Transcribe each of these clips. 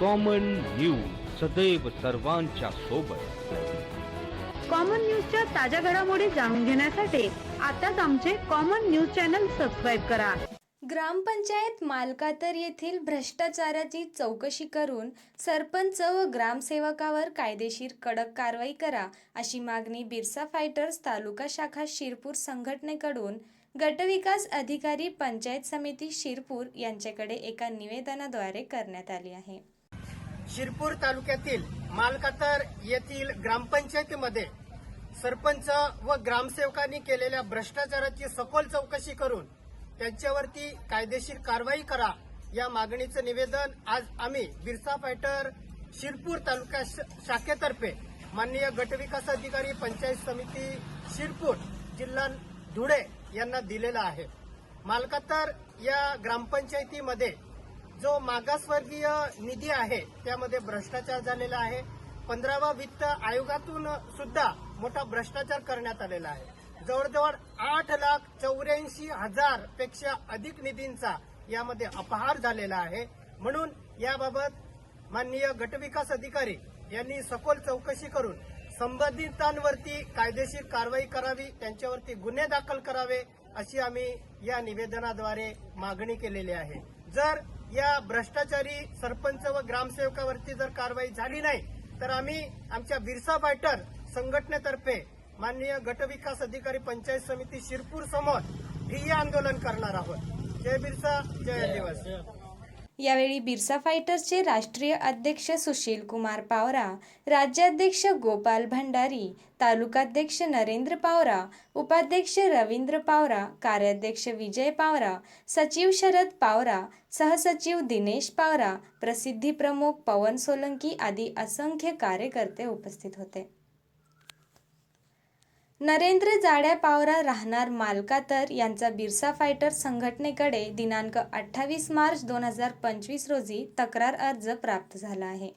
Common news सदैव सर्वांच्या सोबत. कॉमन न्यूजच्या ताज्या घडामोडी जाणून घेण्यासाठी आताच आमचे कॉमन न्यूज चॅनल सबस्क्राईब करा. ग्रामपंचायत मालकातर येथील भ्रष्टाचाराची चौकशी करून सरपंच व ग्रामसेवकावर कायदेशीर कडक कारवाई करा अशी मागणी बिरसा फायटर्स तालुका शाखा शिरपूर संघटनेकडून गटविकास अधिकारी पंचायत समिती शिरपूर यांच्याकडे एका निवेदनाद्वारे करण्यात आली आहे. शिरपूर तालुक्यातील मालकातर येथील ग्रामपंचायतीमध्ये सरपंच व ग्रामसेवकांनी केलेल्या भ्रष्टाचाराची सखोल चौकशी करून त्यांच्यावरती कायदेशीर कारवाई करा या मागणीचं निवेदन आज आम्ही बिरसा फायटर शिरपूर तालुका श- शाखेतर्फे माननीय गटविकास अधिकारी पंचायत समिती शिरपूर जिल्हा धुळे यांना दिलेला आहे. मालकातर या ग्रामपंचायतीमध्ये जो मागासवर्गीय निधी आहे त्यामध्ये भ्रष्टाचार झालेला आहे. पंधरावा वित्त आयोगातून सुद्धा मोठा भ्रष्टाचार करण्यात आलेला आहे. जवळजवळ आठ लाख चौऱ्याऐंशी हजारपेक्षा अधिक निधींचा यामध्ये अपहार झालेला आहे. म्हणून याबाबत माननीय गटविकास अधिकारी यांनी सखोल चौकशी करून संबंधितांवरती कायदेशीर कारवाई करावी त्यांच्यावरती गुन्हे दाखल करावे अशी आम्ही या निवेदनाद्वारे मागणी केलेली आहे. जर या भ्रष्टाचारी सरपंच व ग्रामसेवकावरती जर कारवाई झाली नाही तर आम्ही आमच्या बिरसा फायटर संघटनेतर्फे माननीय गटविकास अधिकारी पंचायत समिती शिरपूर समोर ठिय्या आंदोलन करणार आहोत. जय बिरसा जय दिवस यावेळी बिरसा फायटर्सचे राष्ट्रीय अध्यक्ष सुशील कुमार पावरा राज्याध्यक्ष गोपाल भंडारी तालुकाध्यक्ष नरेंद्र पावरा उपाध्यक्ष रवींद्र पावरा कार्याध्यक्ष विजय पावरा सचिव शरद पावरा सहसचिव दिनेश पावरा प्रसिद्धी प्रमुख पवन सोलंकी आदी असंख्य कार्यकर्ते उपस्थित होते. नरेंद्र जाड्या पावरा राहणार मालकातर यांचा बिरसा फायटर संघटनेकडे दिनांक अठ्ठावीस मार्च दोन हजार पंचवीस रोजी तक्रार अर्ज प्राप्त झाला आहे.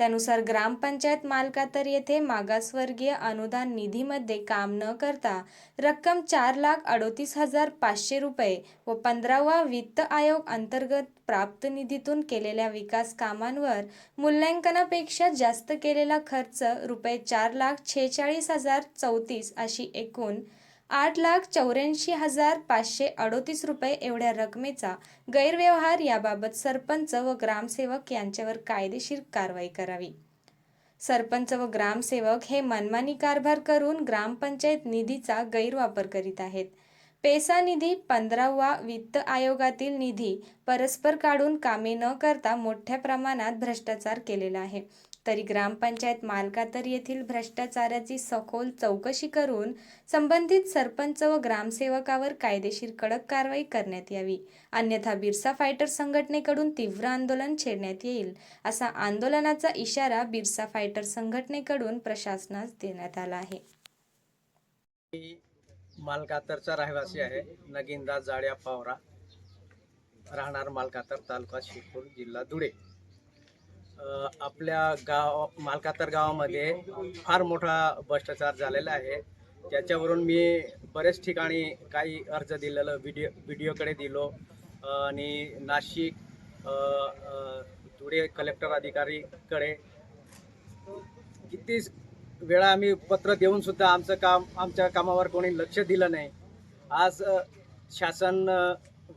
त्यानुसार ग्रामपंचायत मालकातर येथे मागासवर्गीय अनुदान निधीमध्ये काम न करता रक्कम चार लाख अडोतीस हजार पाचशे रुपये व पंधरावा वित्त आयोग अंतर्गत प्राप्त निधीतून केलेल्या विकास कामांवर मूल्यांकनापेक्षा जास्त केलेला खर्च रुपये चार लाख छेचाळीस हजार चौतीस अशी एकूण आठ लाख चौऱ्याऐंशी हजार पाचशे अडोतीस रुपये एवढ्या रकमेचा गैरव्यवहार याबाबत सरपंच व ग्रामसेवक यांच्यावर कायदेशीर कारवाई करावी. सरपंच व ग्रामसेवक हे मनमानी कारभार करून ग्रामपंचायत निधीचा गैरवापर करीत आहेत. पेसा निधी पंधरावा वित्त आयोगातील निधी परस्पर काढून कामे न करता मोठ्या प्रमाणात भ्रष्टाचार केलेला आहे. तरी ग्रामपंचायत मालकातर येथील भ्रष्टाचाराची सखोल चौकशी करून संबंधित सरपंच व ग्रामसेवकावर कायदेशीर कडक कारवाई करण्यात यावी. अन्यथा बिरसा फायटर संघटनेकडून तीव्र आंदोलन छेडण्यात येईल असा आंदोलनाचा इशारा बिरसा फायटर संघटनेकडून प्रशासनास देण्यात आला आहे. मालकातरचा रहिवासी आहे. नगिंदा जाड्या पावरा राहणार मालकातर तालुका शिरपूर जिल्हा धुळे. आपल्या गाव मालकातर गावामध्ये फार मोठा भ्रष्टाचार झालेला आहे. त्याच्यावरून मी बरेच ठिकाणी काही अर्ज दिलेलं व्हिडिओ व्हिडिओकडे दिलो. आणि नाशिक धुळे कलेक्टर अधिकारीकडे किती वेळा आम्ही पत्र देऊन सुद्धा आमचं काम आमच्या कामावर कोणी लक्ष दिलं नाही. आज शासन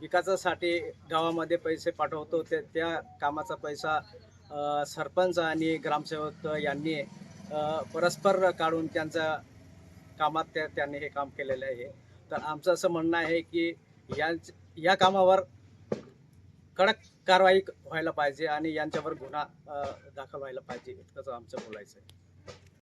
विकासासाठी गावामध्ये पैसे पाठवतो ते त्या कामाचा पैसा सरपंच आणि ग्रामसेवक यांनी परस्पर काढून त्यांच्या कामात त्या त्यांनी हे काम केलेलं आहे. तर आमचं असं म्हणणं आहे की या या कामावर कडक कारवाई व्हायला पाहिजे आणि यांच्यावर गुन्हा दाखल व्हायला पाहिजे इतकंच आमचं बोलायचं आहे.